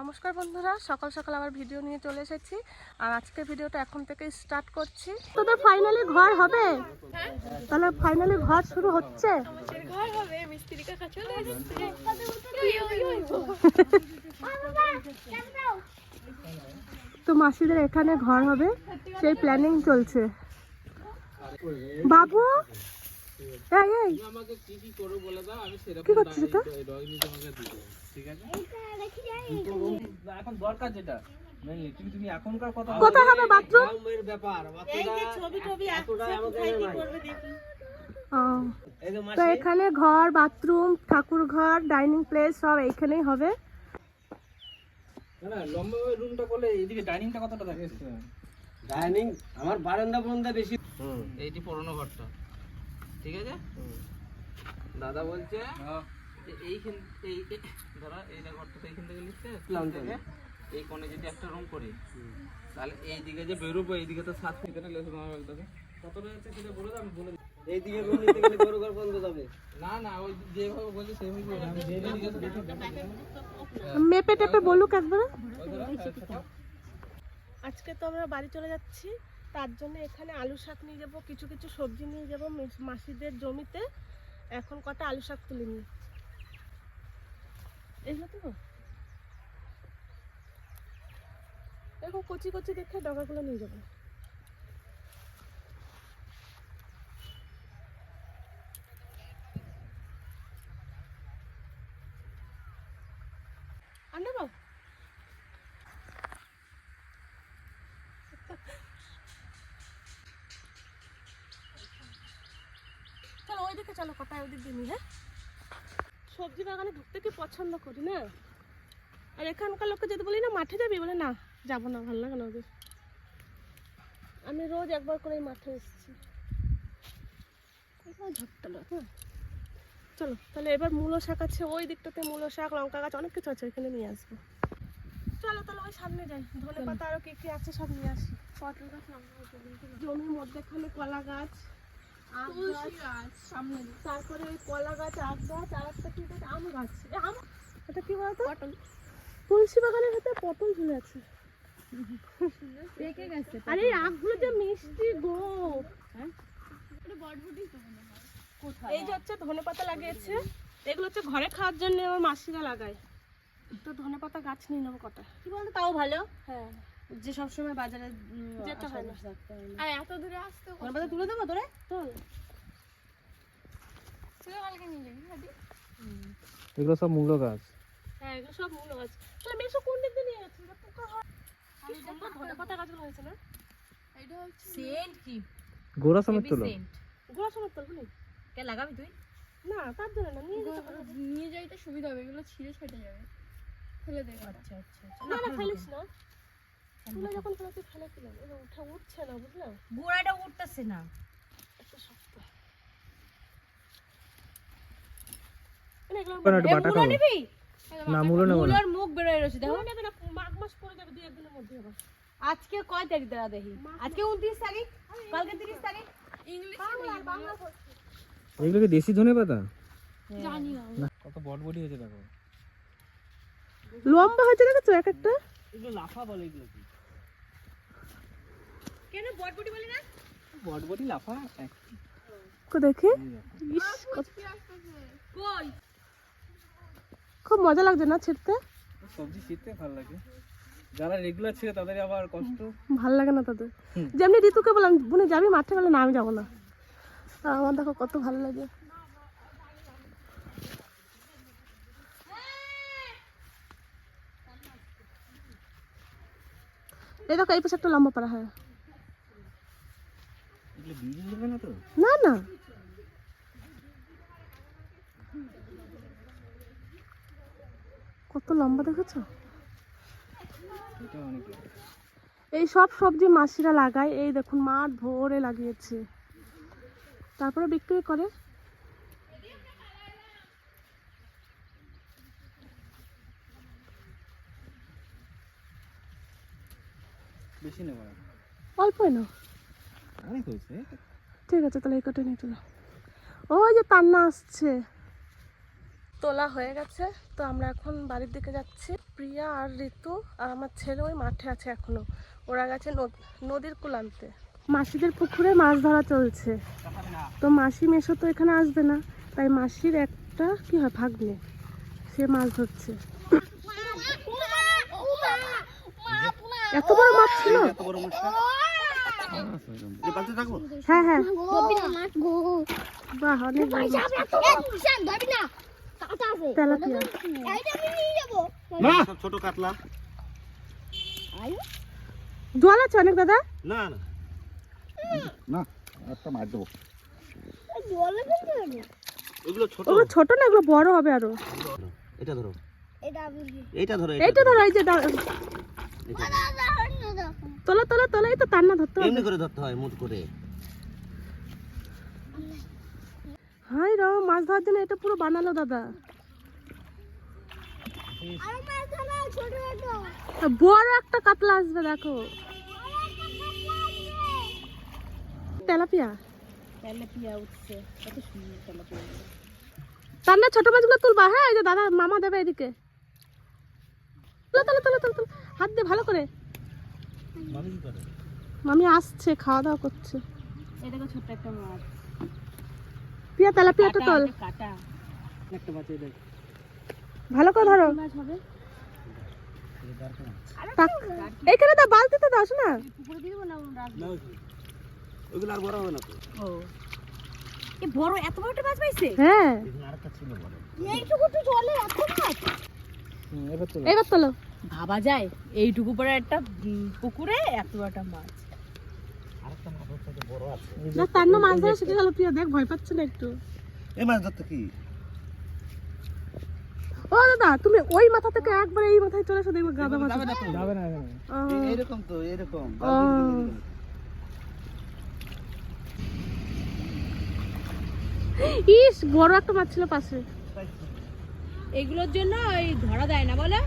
নমস্কার বন্ধুরা, সকাল সকাল আবার ভিডিও নিয়ে চলে এসেছি। আর আজকে ভিডিওটা এখন থেকে স্টার্ট করছি। তোদের ফাইনালি ঘর হবে? তাহলে ফাইনালি ঘর শুরু হচ্ছে? তো মাসিদের এখানে ঘর হবে, সেই প্ল্যানিং চলছে। বাবু এই এই আমাকে কি কি করো বলে দাও আমি সেরকম কি করছিস এটা? ড্রয়িং তোমাকে ঠিক আছে? এখন দরকার যেটা কোথায় হবে বাথরুম তো এখানে ঘর বাথরুম ঠাকুর ঘর ডাইনিং প্লেস সব এইখানেই হবে। না না লম্বা রুমটা করলে এদিকে ডাইনিংটা কতটা ডাইনিং আমার বারান্দা বারান্দা বেশি। এইটি পুরোনো ঘরটা। ঠিক আছে? দাদা বলছে যে এইখান এই এই- ধরো এই ঘরটা তো এইখান থেকে লিখছে থেকে এই কোণে যদি একটা রুম করি তাহলে এই দিকে যে বেরোবো এইদিকে তো সাত ফিট না লেসে তোমার কত রয়েছে সেটা বলে দাও আমি বলে দিই। এইদিকে রুম নিতে গেলে গরু ঘর বন্ধ যাবে। না না ওই যেভাবে বলছে সেভাবে বলে আমি যেভাবে জিজ্ঞেস মেপে টেপে বলুক একবারে। ওই ধরো একটা আজকে তো আমরা বাড়ি চলে যাচ্ছি। তার জন্য এখানে আলু শাক নিয়ে যাব, কিছু কিছু সবজি নিয়ে যাব মাসিদের জমিতে। এখন কটা আলু শাক তুলে নিই এগুলো তো এরকম কচি কচি দেখে ডগাগুলো নিয়ে যাব আর নেব চলো কটায় ওদিক দিয়ে নিই হ্যাঁ? সবজি বাগানে ঢুকতে কি পছন্দ করি, না? আর এখানকার লোককে যদি বলি, না, মাঠে যাবি? বলে, না, যাব না, ভালো লাগে না ওদের। আমি রোজ একবার করে মাঠে এসেছি। ঝট্টালো হ্যাঁ? চলো, তাহলে এবার মূলো শাক আছে, ওই দিকটাতে মূলো শাক, লঙ্কা গাছ, অনেক কিছু আছে, এখানে নিয়ে আসব। চলো, তাহলে ওই সামনে যাই। ধনে পাতা আরও কি কি আছে, সব নিয়ে আসি। পটল গাছ, জমির মধ্যেখানে কলা গাছ তারপরে ওই কলা গাছ আম গাছ আর একটা কি গাছ আম গাছ আম এটা কি বলতো? পটল। তুলসী বাগানের ভেতরে পটল ঝুলে আছে। পেকে গেছে আরে এই আখগুলো যে মিষ্টি গো। বটবটি তো এই যে হচ্ছে ধনে পাতা লাগিয়েছে। এগুলো হচ্ছে ঘরে খাওয়ার জন্য আমার মাসিরা লাগায়। তো ধনে পাতা গাছ নিয়ে নেব কটা কি বলতো? তাও ভালো? হ্যাঁ। যে সবসময় বাজারে যেতে হয়। না আর এত দূরে আসতে ধনে তুলে দেবো তোরে? চল। তুই কালকে নিয়ে যাবি হাদি এগুলো সব মূল্য গাছ। হ্যাঁ এগুলো সব মূল গাছ। তাহলে মেশো কোন দিক দিয়ে নিয়ে যাচ্ছে? পোকা হয়। কি সুন্দর ধনে পাতা গাছগুলো হয়েছে না? এটা হচ্ছে সেন্ট কি? গোড়া সমেত তোলো। গোড়া সময় তুলবো নি কে লাগাবি তুই? না তার জন্য না নিয়ে যেতে নিয়ে যাইতে সুবিধা হবে এগুলো ছিঁড়ে ছেটে যাবে। ফেলে দে আচ্ছা আচ্ছা না না ফেলিস না। তুলে যখন ফেলে ফেলে দিলাম এটা উঠে উঠছে না বুঝলাম গোড়াটা উঠতেছে না। একটু শক্ত বাটা খাব। না মূল্য নেব না। মুখ বেরোয় রয়েছে দেখো। নেবে না মাঘ মাস পরে যাবে দুই একদিনের মধ্যে আবার। আজকে কয় তারিখ দাঁড়া দেখি? আজকে উনত্রিশ তারিখ? কালকে তিরিশ তারিখ? ইংলিশ বাংলা বাংলা এগুলো কি দেশি ধনে পাতা? জানি না। কত বটবটি হয়েছে দেখো। লম্বা হয়েছে দেখেছ এক একটা? এগুলো লাফা বলে এগুলো কি? কেন বটবটি বলি না? বটবটি লাফা কো দেখি। কই? খুব মজা লাগছে না ছিটতে সবজি শীতে ভালো লাগে। যারা রেগুলার ছিল তাদের আবার কষ্ট। ভালো লাগে না তাদের। যেমনি ঋতুকে বললাম বোনে যাবি মাঠে বলে না আমি যাব না। আমার দেখো কত ভালো লাগে। এই দেখো এই পাশে একটা লম্বা পাড়া হয়। না না কত লম্বা দেখেছ? এই সব সবজি মাসিরা লাগায়। এই দেখুন মাঠ ভরে লাগিয়েছে। তারপরে বিক্রি করে। বেশি নেব অল্পই না ঠিক আছে তাহলে এই কটা নিয়ে চলো। ওই যে তান্না আসছে। তোলা হয়ে গেছে তো আমরা এখন বাড়ির দিকে যাচ্ছি। প্রিয়া আর ঋতু আর আমার ছেলে ওই মাঠে আছে এখনও। ওরা গেছে নদ- নদীর কুল আনতে। মাসিদের পুকুরে মাছ ধরা চলছে। তো মাসি মেশো তো এখানে আসবে না তাই মাসির একটা কি হয় ভাগ্নে সে মাছ ধরছে। এত বড় মাছ ছিল? অনেক জল আছে অনেক দাদা না না না একটা ছোট না এগুলো বড় হবে আরও এটা ধরো এইটা ধরো এইটা ধরো এই যে দা- তোলো তোলো তোলো এই তো তার না ধরতে হবে এমনি করে ধরতে হয় মুট করে। হাই র মাছ ধরার জন্য এটা পুরো বানালো দাদা। বড় একটা কাতলা আসবে দেখো। তেলাপিয়া? তেলাপিয়া উঠছে কত সুন্দর তেলাপিয়া তার না ছোট মাছগুলো তুলবা। হ্যাঁ এই যে দাদা মামা দেবে এদিকে। তোলো তোলো তোলো। হাত দিয়ে ভালো করে? মামি আসছে খাওয়া দাওয়া করছে। এটা তো ছোট্ট একটা মাছ। পিয়া তোল কাটা একটা মাছ দেখ। ভালো করে ধরো। মাছ হবে। এইখানে দাও বালতিতে দাও না পুকুরে দিয়ে দেবো না ওগুলো আর বড় হবে না তো। ও। এ বড় এত বড় মাছ পাইছে? হ্যাঁ। আরেকটা ছিল বড়। এইটুকু তো জলে এত মাছ এবার তোলো। ভাবা যায় এইটুকু পরে একটা পুকুরে এত বড় একটা মাছ আরেকটা মাছ ওর থেকে বড় আছে না তার না মাছ ধরা শিখে গেল প্রিয়া দেখ ভয় পাচ্ছে না একটু। এই মাছ ধরতে কি? ও দাদা তুমি ওই মাথা থেকে একবার এই মাথায় চলে এসো দেখবে গাদা মাছ যাবে না যাবে না এরকম তো এরকম। ইস বড় একটা মাছ ছিল পাশে। এগুলোর জন্য ওই ধরা দেয় না বলে।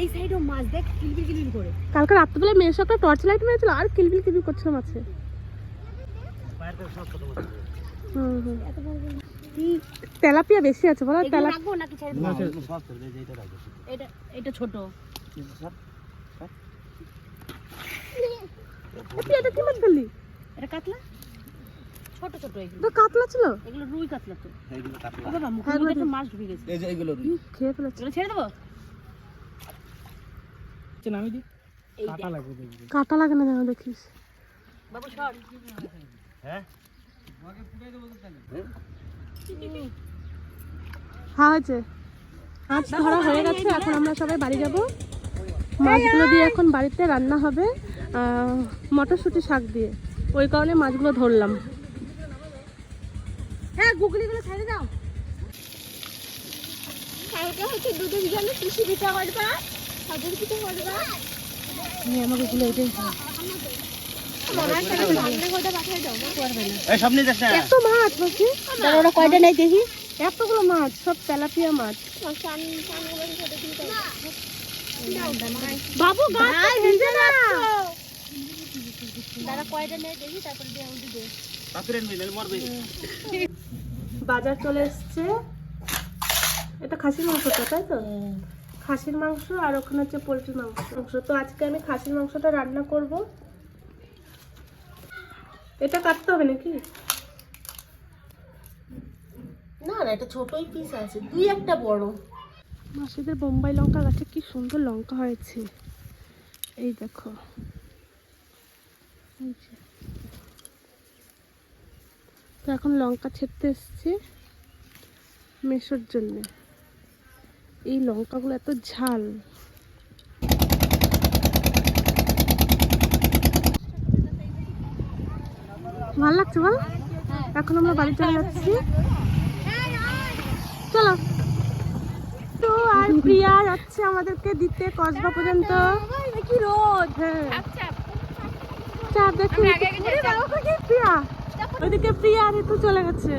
এই সাইডেও মাছ দেখ কিলবিল কিলবিল করে। কালকে রাত্রিবেলা মেয়ের সব টর্চ লাইট মেরেছিল আর কিলবিল কিলবিল করছিল মাছে বাইরে থেকে সব ছোট মাছ হুম হুম তেলাপিয়া বেশি আছে বলো এটা এটা ছোট। এটা কি মাছ ধরলি এটা কাতলা? ছোট ছোট এগুলো। এটা কাতলা ছিল? এগুলো রুই কাতলা তো। এইগুলো কাতলা। বাবা মুখের মধ্যে মাছ ঢুকে গেছে। এই যে এইগুলো ই, খেয়ে ফেলেছে। এগুলো ছেড়ে দেবো? আমি দি কাটা লাগবে কাটা লাগে না যেন দেখিস। বাবু সর। হ্যাঁ? হ্যাঁ হয়েছে। মাছ ধরা হয়ে গেছে এখন আমরা সবাই বাড়ি যাব। মাছগুলো দিয়ে এখন বাড়িতে রান্না হবে মটরশুঁটি শাক দিয়ে। ওই কারণে মাছগুলো ধরলাম। হ্যাঁ গুগলিগুলো ছেড়ে দাও। নিয়ে আমাকে গুলো এটাই এত মাছ বলছি? ওরা কয়টা নেই দেখি? এতগুলো মাছ সব তেলাপিয়া মাছ। বাবু গাছ ভিজে না। বাজার চলে এসছে। এটা খাসির মাংসটা তাই তো? খাসির মাংস আর ওখানে হচ্ছে পোলট্রির মাংস মাংস। তো আজকে আমি খাসির মাংসটা রান্না করব। এটা কাটতে হবে নাকি? না না এটা ছোটই পিস আছে। দুই একটা বড়। মাসিদের বোম্বাই লঙ্কা গাছে কি সুন্দর লঙ্কা হয়েছে। এই দেখো। তো এখন লঙ্কা ছেড়তে এসছি মেশোর জন্য। এই লঙ্কাগুলো এত ঝাল। ভালো লাগছে বল? এখন আমরা বাড়ি চলে যাচ্ছি। চলো। তো আর প্রিয়া যাচ্ছে আমাদেরকে দিতে কসবা পর্যন্ত। কি রোদ। হ্যাঁ। চাপ দেখি প্রিয়া। ওইদিকে প্রিয়া আর একটু চলে গেছে।